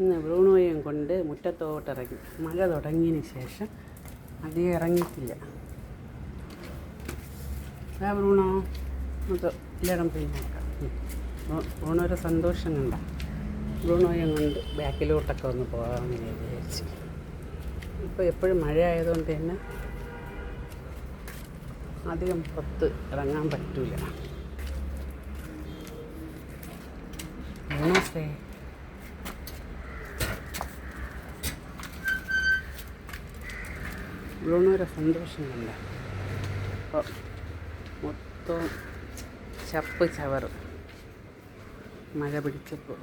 ഇന്ന് ബ്രൂണോയും കൊണ്ട് മുറ്റത്തോട്ടിറങ്ങി. മഴ തുടങ്ങിയതിന് ശേഷം അധികം ഇറങ്ങിയിട്ടില്ല. ആ ബ്രൂണോ? എല്ലായിടം പോയി നോക്കാം. സന്തോഷം കണ്ട. ബ്രൂണോയും കൊണ്ട് ബാക്കിലോട്ടൊക്കെ ഒന്ന് പോകാമെന്ന് വിചാരിച്ചു. ഇപ്പോൾ എപ്പോഴും മഴ ആയതുകൊണ്ട് തന്നെ അധികം പുറത്ത് ഇറങ്ങാൻ പറ്റൂല. ബ്രൂണോസേ ബ്രൂണോയുടെ സന്തോഷം കണ്ട അപ്പോൾ മൊത്തം ചപ്പ് ചവറ്. മഴ പിടിച്ചപ്പോൾ?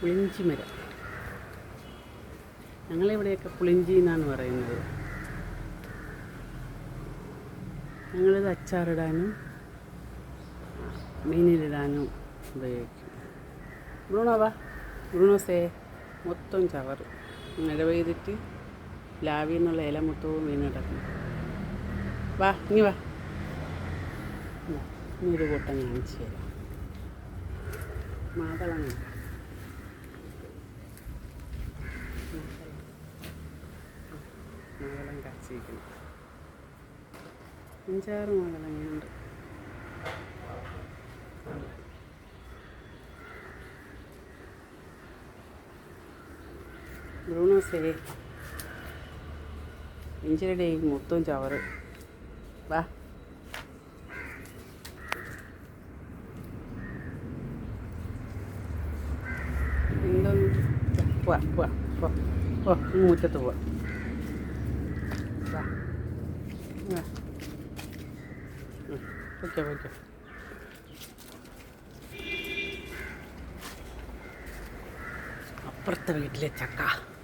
പുളിഞ്ചി മരം. ഞങ്ങളിവിടെയൊക്കെ പുളിഞ്ചി എന്നാണ് പറയുന്നത്. ഞങ്ങളിത് അച്ചാറിടാനും മീനിലിടാനും ഉപയോഗിക്കും. ബ്രൂണോ വാ. ബ്രൂണോസേ മൊത്തം ചവറ്. മഴ പെയ്തിട്ട് ലാവിൽ നിന്നുള്ള ഇല മൊത്തവും വീണിടക്കും വാ ഇനി വാ. ഇനി ഒരു കൂട്ടം കാണിച്ചു തരാം. മാതളം? മാതളം കാച്ചിരിക്കുന്നു. അഞ്ചാറ് മാതളങ്ങളുണ്ട്. ബ്രൂണോസേ ഇഞ്ചിയുടെ മൊത്തം ചവറ്. വാ. പോവാ പോവാ പോ മുറ്റത്ത് പോവാ. വാ. അപ്പുറത്തെ വീട്ടിലെ ചക്ക.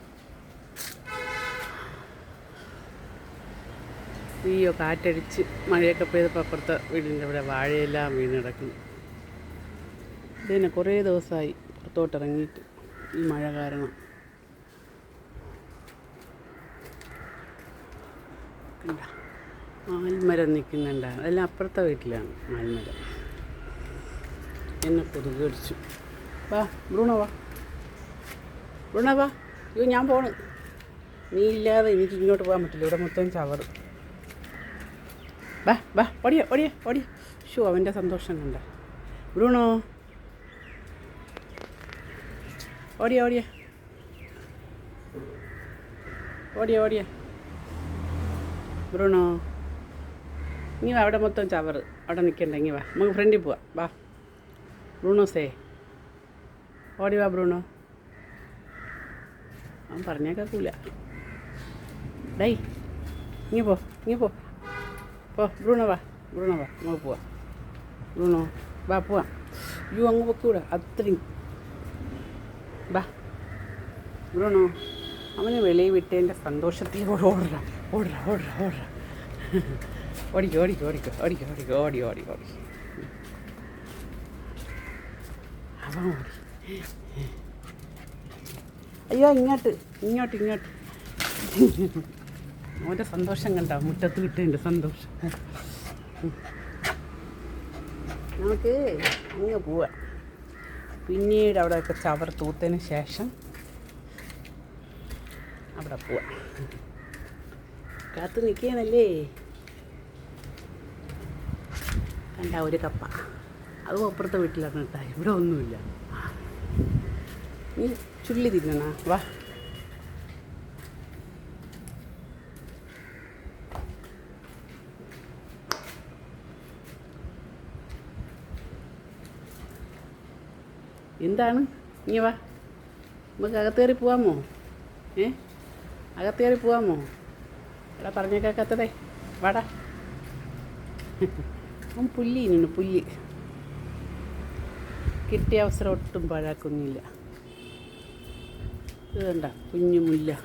അയ്യോ കാറ്റടിച്ച് മഴയൊക്കെ പെയ്തപ്പോൾ അപ്പുറത്തെ വീടിന്റെ ഇവിടെ വാഴയെല്ലാം വീണ് കിടക്കുന്നു ഇതിനെ കുറേ ദിവസമായി പുറത്തോട്ട് ഇറങ്ങിയിട്ട് ഈ മഴ കാരണം. കണ്ട ആൽമരം നിൽക്കുന്നുണ്ട്. അതെല്ലാം അപ്പുറത്തെ വീട്ടിലാണ് ആൽമരം എന്നെ കൊതുക് കടിച്ചു. വാ ബ്രൂണോ വാ. ബ്രൂണോ വാ. അയ്യോ ഞാൻ പോണ്. നീ ഇല്ലാതെ എനിക്ക് ഇങ്ങോട്ട് പോകാൻ പറ്റില്ല. ഇവിടെ മൊത്തം ചവറ്. ബാ ബാ ഓടിയ ഓടിയ ഓടിയ. ഷോ അവന്റെ സന്തോഷം കണ്ട. ബ്രൂണോ? ഓടിയ ഓടിയ. ഓടിയ ഓടിയ. ബ്രൂണോ? ഇനി വാ അവിടെ മൊത്തം ചവറ്. അവിടെ നിൽക്കണ്ട ഇങ്ങി വാ. നമുക്ക് ഫ്രണ്ടിൽ പോവാം. വാ. ബ്രൂണോ സേ. ഓടി വാ ബ്രൂണോ. അവൻ പറഞ്ഞേക്കൂല ഡൈ ഇങ്ങി പോ ഇങ്ങി പോ. പോ വാ ബ്രൂണോ വാ നമുക്ക് പോവാം. ബ്രൂണോ വാ പോവാം. യു അങ്ങ് പൊക്കൂടാ അത്രയും. വാ. ബ്രൂണോ അവന് വെളിയിൽ വിട്ടതിന്റെ സന്തോഷത്തിൽ ഓടറ ഓടറ ഓടറ ഓടറ ഓടിക്കോ ഓടിക്കോ ഓടിക്കോ ഓടിക്കോ ഓടിക്കോ ഓടി ഓടി ഓടി. അവൻ ഓടി. അയ്യോ ഇങ്ങോട്ട് ഇങ്ങോട്ട് ഇങ്ങോട്ട്. അവന്റെ സന്തോഷം കണ്ട? മുറ്റത്ത് കിട്ടേണ്ട സന്തോഷം. നമുക്ക് അങ്ങ് പോവാം. പിന്നീട് അവിടെയൊക്കെ ചവർ തൂത്തതിന് ശേഷം അവിടെ പോവാം. കാത്തു നിൽക്കുകയാണല്ലേ? കണ്ട ഒരു കപ്പ. അതും അപ്പുറത്തെ വീട്ടിലാണ് കേട്ടോ. ഇവിടെ ഒന്നുമില്ല. നീ ചുള്ളി തിന്നണ. വാ. എന്താണ്? നീ വാ. നമുക്ക് അകത്തേറി പോവാമോ? ഏ? അകത്തേറി പോവാമോ? എടാ പറഞ്ഞ കേൾക്കാത്തതേ. വാടാ. അവൻ പുല്ലി ഇന്നു പുല്ലി. കിട്ടിയ അവസരം ഒട്ടും പാഴാക്കുന്നില്ല. ഇത് കണ്ട കുഞ്ഞു മുല്ല.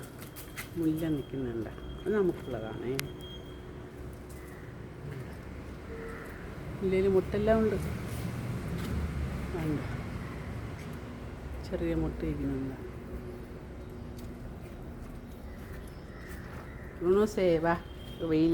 മുല്ല നിൽക്കുന്നുണ്ട്. അത് നമുക്കുള്ളതാണേ. മുല്ലയിൽ മുട്ടെല്ലാം ഉണ്ട്. വേണ്ട ചെറിയ മുട്ടയിരിക്കുന്നുണ്ട്. ബ്രൂണോസേ വാ വെയിൽ